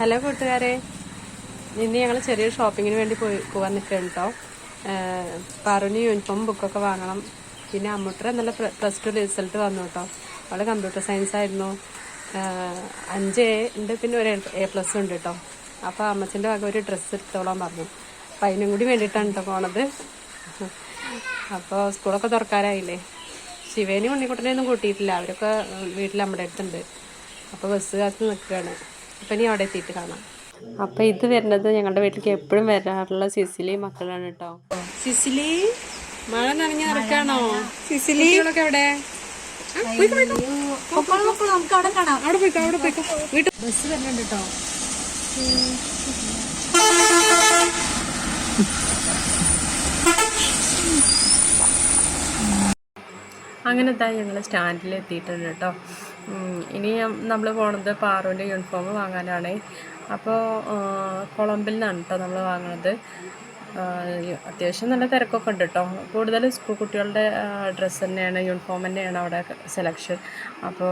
Hello കൂട്ടുകാരെ. ഇന്ന് ഞങ്ങൾ ചെറിയൊരു ഷോപ്പിങ്ങിന് വേണ്ടി പോയി പോകാൻ നിൽക്കുകയാണ് കേട്ടോ പാറുവിന് യൂണിഫോം ബുക്കൊക്കെ വാങ്ങണം. പിന്നെ അമ്മൂട്ടർ നല്ല പ്ലസ് ടു റിസൾട്ട് വന്നു കേട്ടോ അവൾ കമ്പ്യൂട്ടർ സയൻസ് ആയിരുന്നു. അഞ്ച് എ ഉണ്ട് പിന്നെ ഒരു എ പ്ലസ് ഉണ്ട് കേട്ടോ അപ്പോൾ അമ്മച്ചന്റെ വക ഒരു ഡ്രസ്സ് എടുത്തോളാൻ പറഞ്ഞു. അപ്പം അതിനും കൂടി വേണ്ടിയിട്ടാണ് കേട്ടോ പോണത്. അപ്പോൾ സ്കൂളൊക്കെ തുറക്കാറായില്ലേ ശിവേനും ഉണ്ണിക്കുട്ടനെയൊന്നും കൂട്ടിയിട്ടില്ല. അവരൊക്കെ വീട്ടിൽ നമ്മുടെ അടുത്തുണ്ട്. അപ്പോൾ ബസ് കാത്ത് നിൽക്കുകയാണ് അപ്പം ഇനി അവിടെ എത്തിയിട്ട് കാണാം. അപ്പം ഇത് വരുന്നത് ഞങ്ങളുടെ വീട്ടിലേക്ക് എപ്പോഴും വരാറുള്ള സിസിലി മക്കളാണ് കേട്ടോ. സിസിലി മഴ നനഞ്ഞു നടക്കാണോ? സിസിലി. എവിടെ? നമുക്ക് അവിടെ കാണാം. അവിടെ പോയിക്കോ അവിടെ പോയിക്കോ. വീട്ടിൽ ബസ് വരുന്നുണ്ട് കേട്ടോ. അങ്ങനെ ഇതാ ഞങ്ങൾ സ്റ്റാൻഡിൽ എത്തിയിട്ടുണ്ട് കേട്ടോ. ഇനി നമ്മൾ പോണത് പാറുവിന്റെ യൂണിഫോം വാങ്ങാനാണ്. അപ്പോൾ കൊളംബിൽ നിന്നാണ് കേട്ടോ നമ്മൾ വാങ്ങണത്. അത്യാവശ്യം നല്ല തിരക്കൊക്കെ ഉണ്ട് കേട്ടോ കൂടുതൽ സ്കൂൾ കുട്ടികളുടെ ഡ്രസ്സ് തന്നെയാണ് യൂണിഫോം തന്നെയാണ് അവിടെ സെലക്ഷൻ അപ്പോൾ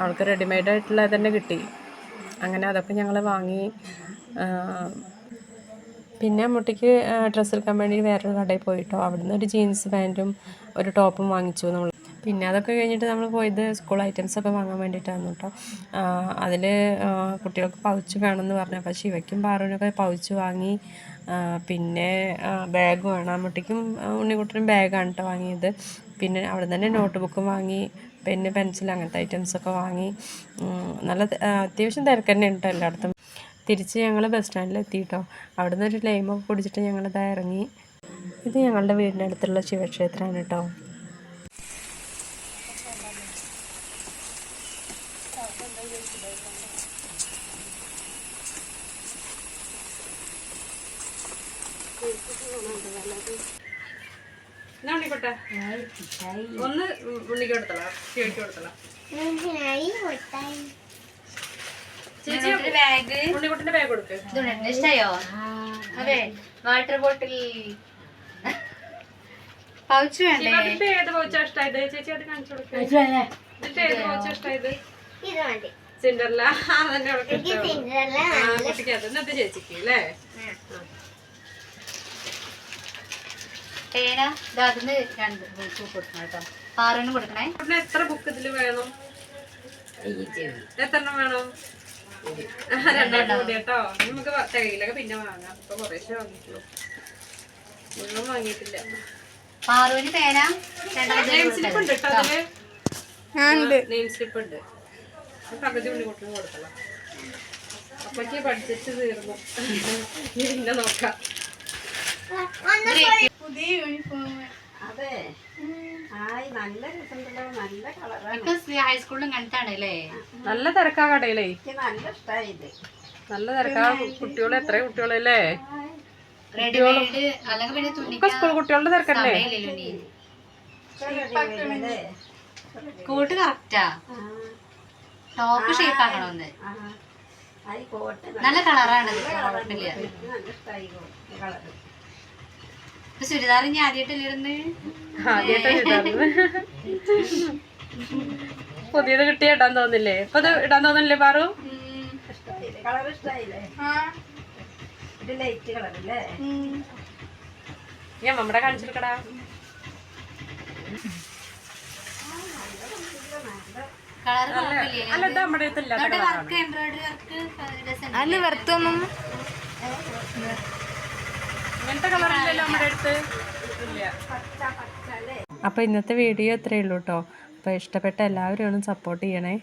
അവൾക്ക് റെഡിമെയ്ഡ് ആയിട്ടുള്ളത് തന്നെ കിട്ടി. അങ്ങനെ അതൊക്കെ ഞങ്ങൾ വാങ്ങി പിന്നെ മുട്ടിക്ക് ഡ്രസ്സ് എടുക്കാൻ വേണ്ടി വേറൊരു കടയിൽ പോയിട്ടോ അവിടുന്ന് ഒരു ജീൻസ് പാന്റും ഒരു ടോപ്പും വാങ്ങിച്ചു നമ്മൾ പിന്നെ അതൊക്കെ കഴിഞ്ഞിട്ട് നമ്മൾ പോയത് സ്കൂൾ ഐറ്റംസ് ഒക്കെ വാങ്ങാൻ വേണ്ടിയിട്ടാണ് കേട്ടോ അതിൽ കുട്ടികൾക്ക് പൗച്ച് വേണമെന്ന് പറഞ്ഞു. അപ്പോൾ ശിവയ്ക്കും പാറുവിനൊക്കെ പൗച്ച് വാങ്ങി. പിന്നെ ബാഗ് വേണം. അമ്മട്ടിക്കും ഉണ്ണിക്കുട്ടനും ബാഗാണ് കേട്ടോ വാങ്ങിയത്. പിന്നെ അവിടെ തന്നെ നോട്ട് ബുക്കും വാങ്ങി. പെന്ന് പെൻസിൽ അങ്ങനത്തെ ഐറ്റംസൊക്കെ വാങ്ങി. നല്ല അത്യാവശ്യം തിരക്ക് തന്നെ ഉണ്ട് എല്ലായിടത്തും. തിരിച്ച് ഞങ്ങൾ ബസ് സ്റ്റാൻഡിൽ എത്തിയിട്ടോ അവിടുന്ന് ഒരു ലൈമൊക്കെ കുടിച്ചിട്ട് ഞങ്ങളിതാ ഇറങ്ങി. ഇത് ഞങ്ങളുടെ വീടിന്റെ അടുത്തുള്ള ശിവക്ഷേത്രമാണ് കേട്ടോ ഒന്ന് ഉണ്ണിക്ക് കൊടുത്തളാം ശിവയ്ക്ക് കൊടുത്തളാം. ചേച്ചി ബാഗ് ഉണ്ണിക്കുട്ടിന്റെ ബാഗ് കൊടുക്ക്. ഇഷ്ടായോ? അതെ വാട്ടർ ബോട്ടിൽ. പൗച്ച് വേണ്ടേ? ഇതിപ്പോ ഏത് പൗച്ചാ ഇഷ്ടായത്? ചേച്ചി അത് കാണിച്ചു കൊടുക്ക്. ഇതിന്റെ ഏത് പൗച്ചാ ഇഷ്ടായത്? സിൻഡർല അതന്നെ കുട്ടിക്ക് അത്. ഇന്നത്തെ ചേച്ചിക്ക് അല്ലേ? പേന ഇത് അതിന് രണ്ട് ബുക്ക് കൊടുക്കണം കേട്ടോ. ആറെണ്ണം കൊടുക്കണേ. എത്ര ബുക്ക് ഇതിൽ വേണം? എത്ര എണ്ണം വേണം രണ്ടെണ്ണം കൂടി കേട്ടോ. നമുക്ക് വ- തികയിലൊക്കെ പിന്നെ വാങ്ങാം. ഇപ്പൊ കുറേശ്ശെ വാങ്ങിയിട്ടുള്ളൂ. മുഴുവൻ വാങ്ങിയിട്ടില്ല. പാറുവിന് പേന രണ്ടാമത്തെ നെയിം സ്ലിപ്പ് ഉണ്ട് കേട്ടോ അതിൽ. നെയിം സ്ലിപ്പ് ഉണ്ട്. അത് പകുതി ഉണ്ണി കുട്ടിന് കൊടുക്കണം. അപ്പൊക്ക് പഠിച്ചിട്ട് തീർന്നു. പിന്നെ നോക്കാം. ഹൈസ്കൂളിലും കണ്ടിട്ടാണ് അല്ലേ നല്ല തിരക്കാ കടയിലേ. നല്ല തിരക്കാ കുട്ടികൾ എത്ര കുട്ടികളല്ലേ റെഡിമെയ്ഡ് അല്ലെങ്കിൽ പിന്നെ തുണി ഒക്കെ സ്കൂൾ കുട്ടികളുടെ തിരക്കല്ലേ? കോട്ട് കറക്റ്റാ ടോപ്പ് ഷേപ്പ് ആക്കണമെന്ന് നല്ല കളറാണ് കുഴപ്പമില്ല. ഇപ്പൊ ചുരിദാർ ഞാൻ ആദ്യമായിട്ടല്ലേ ഇടുന്നത് ആദ്യമായിട്ടാ ഇടാറ് പുതിയത് കിട്ടിയ ഇടാൻ തോന്നില്ലേ? ഇപ്പൊ ഇത് ഇടാൻ തോന്നില്ലേ പാറു? ഞാൻ നമ്മുടെ കാണിച്ചെടുക്കടാ അല്ല ഇത് നമ്മുടെ അടുത്തില്ല അല്ല വർക്ക് എംബ്രോയിഡറി വർക്ക് അന്ന് വെറുത്തൊന്നും ഇങ്ങനത്തെ കളറില്ലല്ലോ നമ്മുടെ അടുത്ത്? ഇല്ല. അപ്പോൾ ഇന്നത്തെ വീഡിയോ ഇത്രയേ ഉള്ളൂ കേട്ടോ അപ്പോൾ ഇഷ്ടപ്പെട്ട എല്ലാവരും ഒന്ന് സപ്പോർട്ട് ചെയ്യണേ.